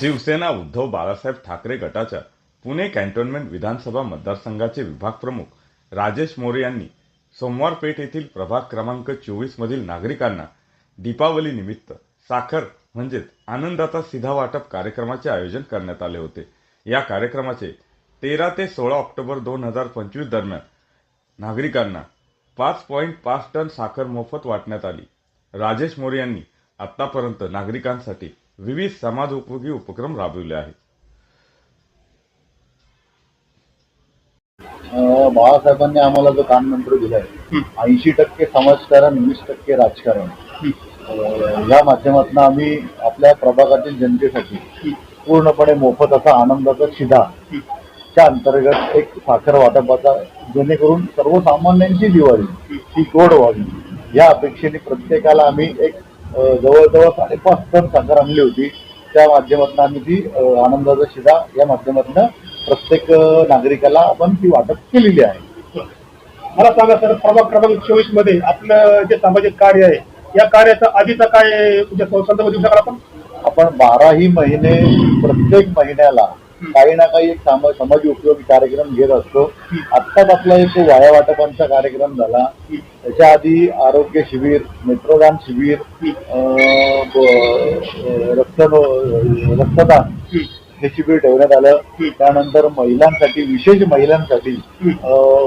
शिवसेना उद्धव बाळासाहेब ठाकरे गटाच्या पुणे कॅन्टोन्मेंट विधानसभा मतदारसंघाचे विभाग प्रमुख राजेश मोरे यांनी सोमवार पेठ येथील प्रभाग क्रमांक चोवीस मधील नागरिकांना दीपावली निमित्त साखर म्हणजेच आनंदाचा सिधा वाटप कार्यक्रमाचे आयोजन करण्यात आले होते. या कार्यक्रमाचे तेरा ते सोळा ऑक्टोबर दोन हजार पंचवीस दरम्यान नागरिकांना पाच पॉईंट पाच टन साखर मोफत वाटण्यात आली. राजेश मोरे यांनी आतापर्यंत नागरिकांसाठी विविध समाजोपयोगी उपक्रम राबविले आहेत. बाळासाहेबांनी आम्हाला जो कानमंत्र दिलाय ऐंशी टक्के समाजकारण वीस टक्के राजकारण. या माध्यमातून आम्ही आपल्या प्रभागातील जनतेसाठी पूर्णपणे मोफत असा आनंदाचा शिधा च्या अंतर्गत एक साखर वाटपाचा जेणेकरून सर्वसामान्यांची दिवाळी ही गोड व्हावी. या अपेक्षेने प्रत्येकाला आम्ही एक जवळजवळ साडेपाच टन साखर आणली होती. त्या माध्यमातून आम्ही ती आनंदाचा शिधा या माध्यमातून प्रत्येक नागरिकाला आपण ती वाटप केलेली आहे. मला सांगा सर प्रभाग क्रमांक चोवीसमध्ये आपलं जे सामाजिक कार्य आहे या कार्याचा आधीचा काय तुमच्या संदर्भ देऊ शकाल आपण? आपण बाराही महिने प्रत्येक महिन्याला काही ना काही एक सामा समाज उपयोगी कार्यक्रम घेत असतो. आत्ताच आपला एक वाया वाटपांचा कार्यक्रम झाला. त्याच्या आधी आरोग्य शिबिर नेत्रदान शिबिर रक्त रक्तदान हे शिबिर ठेवण्यात आलं. त्यानंतर महिलांसाठी विशेष महिलांसाठी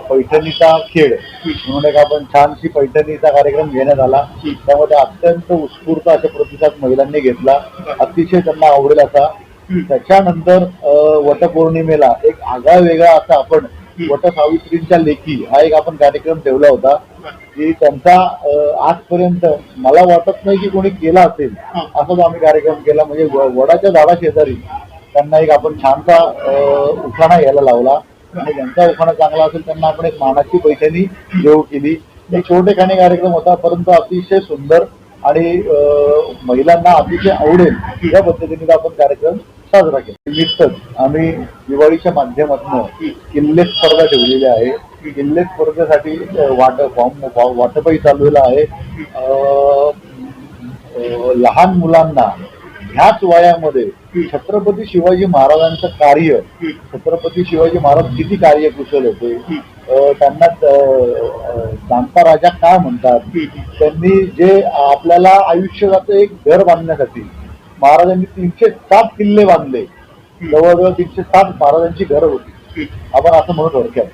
पैठणीचा खेळ म्हणून एक आपण छानशी पैठणीचा कार्यक्रम घेण्यात आला. त्यामध्ये अत्यंत उत्स्फूर्त असा प्रतिसाद महिलांनी घेतला. अतिशय त्यांना आवडेल असा त्याच्यानंतर वटपौर्णिमेला एक आगळा वेगळा असा आपण वट सावित्रींच्या लेखी हा एक आपण कार्यक्रम ठेवला होता की त्यांचा आजपर्यंत मला वाटत नाही की कोणी केला असेल असाच आम्ही कार्यक्रम केला. म्हणजे वडाच्या झाडा शेजारी त्यांना एक आपण छानसा उखाणा घ्यायला लावला. आणि ज्यांचा उखाणा चांगला असेल त्यांना आपण एक मानाची पैठणी देऊ केली. एक छोटेखानी कार्यक्रम होता परंतु अतिशय सुंदर आणि महिलांना अतिशय आवडेल या पद्धतीने आपण कार्यक्रम साजरा केला निमित्तच आम्ही दिवाळीच्या माध्यमातून किल्ले स्पर्धा ठेवलेली आहे. किल्ले स्पर्धेसाठी वाट फॉर्म वाटपही चाललेलं आहे. लहान मुलांना ह्याच वयामध्ये छत्रपती शिवाजी महाराजांचं कार्य छत्रपती शिवाजी महाराज किती कार्यकुशल होते? त्यांना अं, राजा काय म्हणतात? त्यांनी जे आपल्याला आयुष्याचं एक घर बांधण्यासाठी महाराजांनी तीनशे सात किल्ले बांधले. जवळजवळ तीनशे सात महाराजांची घरं होती. आपण असं म्हणत थोडक्यात.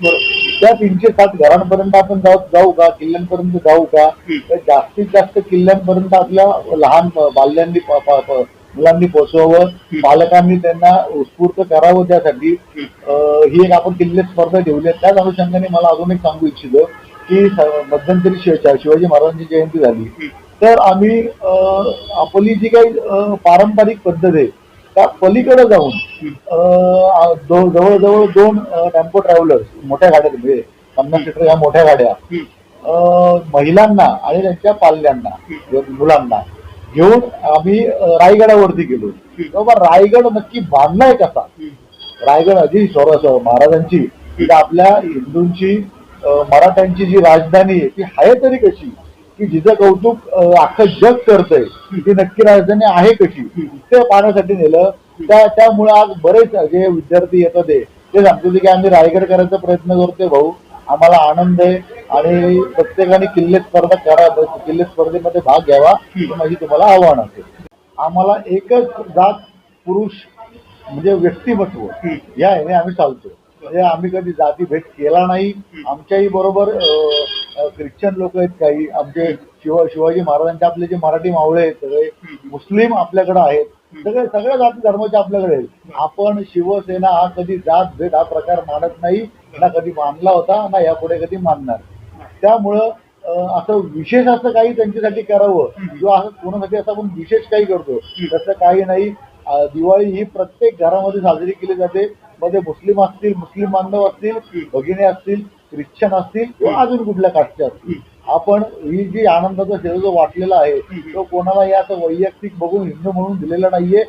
त्या तीनशे सात घरांपर्यंत आपण जाऊ जाऊ का? किल्ल्यांपर्यंत जाऊ का? तर जास्तीत जास्त किल्ल्यांपर्यंत आपल्या लहान बाल्यांनी मुलांनी पोचवावं. पालकांनी त्यांना उत्स्फूर्त करावं त्यासाठी. ही एक आपण किल्ले स्पर्धा ठेवली आहे त्याच अनुषंगाने मला अजून एक सांगू इच्छितो की मध्यंतरी शिवाजी महाराजांची जयंती झाली. तर आम्ही अं, आपली जी काही पारंपरिक पद्धत आहे त्या पलीकडे जाऊन जवळजवळ दोन टेम्पो ट्रॅव्हलर्स मोठ्या गाड्या म्हणजे पन्नास सीटर या मोठ्या गाड्या अं, महिलांना आणि त्यांच्या पाल्यांना मुलांना घेऊन आम्ही रायगडावरती गेलो. बाबा रायगड नक्की बांधलाय कसा? रायगड अजी स्वरस महाराजांची आपल्या हिंदूंची मराठ्यांची जी राजधानी आहे ती आहे तरी कशी? की जिचं कौतुक अख्खं जग करतंय ती नक्की राजधानी आहे कशी? ते पाहण्यासाठी नेलं. त्या त्यामुळे आज बरेच जे विद्यार्थी येतात ते सांगतो की आम्ही रायगड करायचा प्रयत्न करतोय भाऊ. आम्हाला आनंद आहे आणि प्रत्येकाने किल्ले स्पर्धा करा किल्ले स्पर्धेमध्ये भाग घ्यावा ही माझी तुम्हाला आव्हान असेल आम्हाला एकच जात पुरुष म्हणजे व्यक्तिमत्व या ह्याने आम्ही चालतो म्हणजे आम्ही कधी जाती भेद केला नाही. आमच्याही बरोबर ख्रिश्चन लोक आहेत काही. आमचे शिवा शिवाजी महाराजांचे आपले जे मराठी मावळे आहेत सगळे मुस्लिम आपल्याकडे आहेत. सगळे सगळ्या जाती धर्माचे आपल्याकडे आहेत. आपण शिवसेना हा कधी जात भेद हा प्रकार मानत नाही ना कधी मानला होता ना यापुढे कधी मानणार. त्यामुळं असं विशेष असं काही त्यांच्यासाठी करावं. किंवा असं कोणासाठी असं आपण विशेष काही करतो. तसं काही नाही. दिवाळी ही प्रत्येक घरामध्ये साजरी केली जाते. मध्ये मुस्लिम असतील मुस्लिम बांधव असतील भगिनी असतील ख्रिश्चन असतील किंवा अजून कुठल्या कास्टचे असतील. आपण ही जी आनंदाचा शेर जो वाटलेला आहे तो कोणाला असं वैयक्तिक बघून हिंदू म्हणून दिलेला नाहीये.